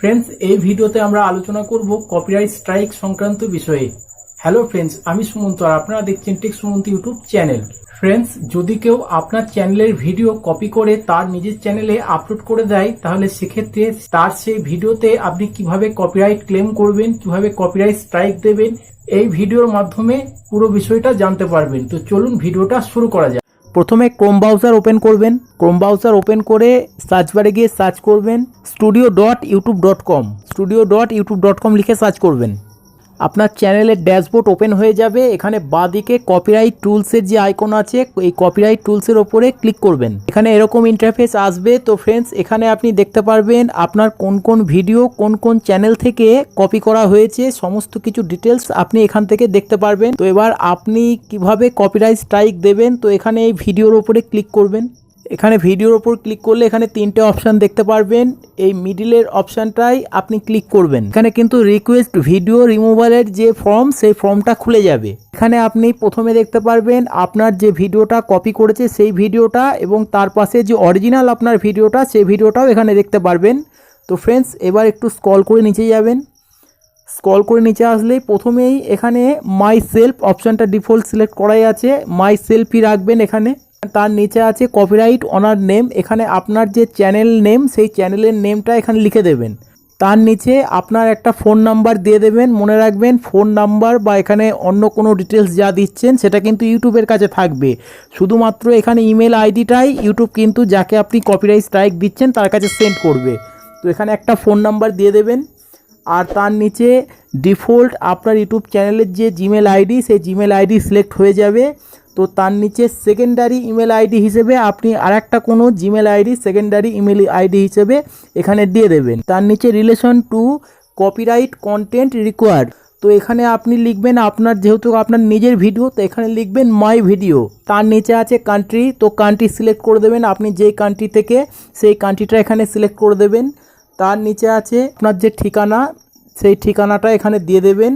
Friends এই ভিডিওতে আমরা আলোচনা করব কপিরাইট স্ট্রাইক সংক্রান্ত বিষয়ে। হ্যালো ফ্রেন্ডস আমি সুমন্ত আর আপনারা দেখছেন tech Sumanta YouTube channel friends যদি কেউ আপনার চ্যানেলের ভিডিও কপি করে তার নিজের চ্যানেলে আপলোড করে দেয়, তাহলে সেক্ষেত্রে তার সেই ভিডিওতে আপনি কীভাবে কপিরাইট ক্লেম করবেন, কীভাবে কপিরাইট স্ট্রাইক দেবেন, এই ভিডিওর মাধ্যমে পুরো বিষয়টা জানতে পারবেন। তো চলুন ভিডিওটা শুরু করা যাক। প্রথমে ক্রোম ব্রাউজার ওপেন করবেন। ক্রোম ব্রাউজার ওপেন করে সার্চ বারে গিয়ে সার্চ করবেন। Studio dot YouTube dot com studio dot YouTube dot com লিখে সার্চ করবেন। আপনার চ্যানেলের ড্যাশবোর্ড ওপেন হয়ে যাবে। এখানে বাঁদিকে কপিরাইট টুলসের যে আইকন আছে, এই কপিরাইট টুলসের ওপরে ক্লিক করবেন। এখানে এরকম ইন্টারফেস আসবে। তো ফ্রেন্ডস এখানে আপনি দেখতে পারবেন আপনার কোন কোন ভিডিও কোন কোন চ্যানেল থেকে কপি করা হয়েছে, সমস্ত কিছু ডিটেলস আপনি এখান থেকে দেখতে পারবেন। তো এবার আপনি কীভাবে কপিরাইট স্ট্রাইক দেবেন, তো এখানে এই ভিডিওর ওপরে ক্লিক করবেন। এখানে ভিডিওর ওপর ক্লিক করলে এখানে তিনটে অপশান দেখতে পারবেন। এই মিডিলের অপশানটাই আপনি ক্লিক করবেন। এখানে কিন্তু রিকোয়েস্ট ভিডিও রিমুভালের যে ফর্ম সেই ফর্মটা খুলে যাবে। এখানে আপনি প্রথমে দেখতে পারবেন আপনার যে ভিডিওটা কপি করেছে, সেই ভিডিওটা এবং তার পাশে যে অরিজিনাল আপনার ভিডিওটা, সেই ভিডিওটাও এখানে দেখতে পারবেন। তো ফ্রেন্ডস এবার একটু স্কল করে নিচে যাবেন। স্কল করে নিচে আসলেই প্রথমেই এখানে মাই সেলফ অপশানটা ডিফল্ট সিলেক্ট করাই আছে। মাই সেলফই রাখবেন এখানে। তার নিচে আছে কপিরাইট অনার নেম এখানে আপনার যে চ্যানেল নেম সেই চ্যানেলের নেমটা এখানে লিখে দেবেন। তার নিচে আপনার একটা ফোন নাম্বার দিয়ে দেবেন, মনে রাখবেন ফোন নাম্বার বা এখানে অন্য কোনো ডিটেলস যা দিচ্ছেন, সেটা কিন্তু ইউটিউবের কাছে থাকবে। শুধুমাত্র এখানে ইমেল আইডিটাই ইউটিউব কিন্তু যাকে আপনি কপিরাইট স্ট্রাইক দিচ্ছেন, তার কাছে সেন্ড করবে। তো এখানে একটা ফোন নাম্বার দিয়ে দেবেন। আর তার নিচে ডিফল্ট আপনার ইউটিউব চ্যানেলের যে জিমেল আইডি সেই জিমেল আইডি সিলেক্ট হয়ে যাবে। তো তার নিচে সেকেন্ডারি ইমেল আইডি হিসেবে আপনি আর একটা কোনো Gmail ID secondary email ID হিসেবে এখানে দিয়ে দেবেন। তার নিচে relation to copyright content required তো এখানে আপনি লিখবেন আপনার, যেহেতু আপনার নিজের ভিডিও তো এখানে লিখবেন মাই ভিডিও তার নিচে আছে কান্ট্রি তো কান্ট্রি সিলেক্ট করে দেবেন। আপনি যেই কান্ট্রি থেকে সেই কান্ট্রিটা এখানে সিলেক্ট করে দেবেন। তার নিচে আছে আপনার যে ঠিকানা, সেই ঠিকানাটা এখানে দিয়ে দেবেন।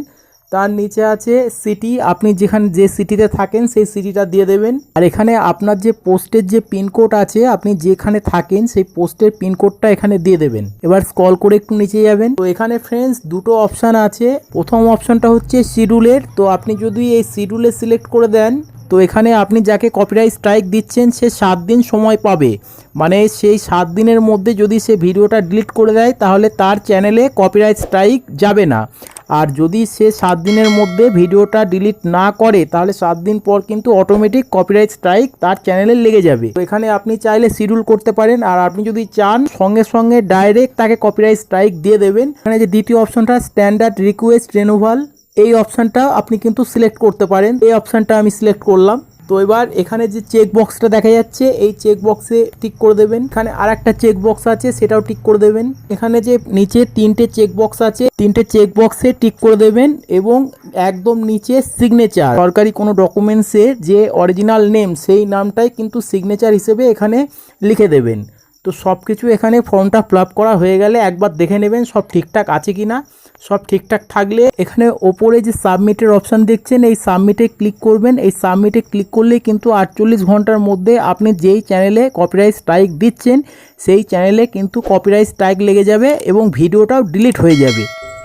তার নিচে আছে সিটি আপনি যেখানে যে সিটিতে থাকেন সেই সিটিটা দিয়ে দেবেন। আর এখানে আপনার যে পোস্টের যে পিনকোড আছে, আপনি যেখানে থাকেন সেই পোস্টের পিনকোডটা এখানে দিয়ে দেবেন। এবার স্কল করে একটু নিচে যাবেন। তো এখানে ফ্রেন্ডস দুটো অপশান আছে। প্রথম অপশানটা হচ্ছে শিডুলের তো আপনি যদি এই শিডিউলে সিলেক্ট করে দেন তো এখানে আপনি যাকে কপিরাইট স্ট্রাইক দিচ্ছেন, সে সাত দিন সময় পাবে। মানে সেই সাত দিনের মধ্যে যদি সে ভিডিওটা ডিলিট করে দেয়, তাহলে তার চ্যানেলে কপিরাইট স্ট্রাইক যাবে না। আর যদি সে সাত দিনের মধ্যে ভিডিওটা ডিলিট না করে, তাহলে সাত দিন পর কিন্তু অটোমেটিক কপিরাইট স্ট্রাইক তার চ্যানেলে লেগে যাবে। তো এখানে আপনি চাইলে শিডিউল করতে পারেন, আর আপনি যদি চান, সঙ্গে সঙ্গে ডাইরেক্ট তাকে কপিরাইট স্ট্রাইক দিয়ে দেবেন। এখানে যে দ্বিতীয় অপশনটা স্ট্যান্ডার্ড রিকোয়েস্ট রেনুভাল এই অপশানটা আপনি কিন্তু সিলেক্ট করতে পারেন। এই অপশানটা আমি সিলেক্ট করলাম। তো এবার এখানে যে চেক বক্সটা দেখা যাচ্ছে, এই চেক বক্সে টিক করে দেবেন। এখানে আর একটা চেক বক্স আছে, সেটাও টিক করে দেবেন। এখানে যে নিচে তিনটে চেক বক্স আছে, তিনটে চেক বক্সে টিক করে দেবেন এবং একদম নিচে সিগনেচার। সরকারি কোনো ডকুমেন্টসের যে অরিজিনাল নেম, সেই নামটাই কিন্তু সিগনেচার হিসেবে এখানে লিখে দেবেন। তো সব কিছু এখানে ফর্মটা ফিল করা হয়ে গেলে একবার দেখে নেবেন সব ঠিকঠাক আছে কি না সব ঠিকঠাক থাকলে এখানে ওপরে যে সাবমিটের অপশান দেখছেন, এই সাবমিটে ক্লিক করবেন। এই সাবমিটে ক্লিক করলে কিন্তু আটচল্লিশ ঘণ্টার মধ্যে আপনি যেই চ্যানেলে কপিরাইট স্ট্রাইক দিচ্ছেন, সেই চ্যানেলে কিন্তু কপিরাইট স্ট্রাইক লেগে যাবে এবং ভিডিওটাও ডিলিট হয়ে যাবে।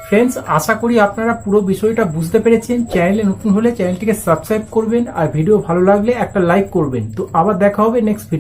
ফ্রেন্ডস আশা করি আপনারা পুরো বিষয়টা বুঝতে পেরেছেন। চ্যানেলে নতুন হলে চ্যানেলটিকে সাবস্ক্রাইব করবেন আর ভিডিও ভালো লাগলে একটা লাইক করবেন। তো আবার দেখা হবে নেক্সট ভিডিও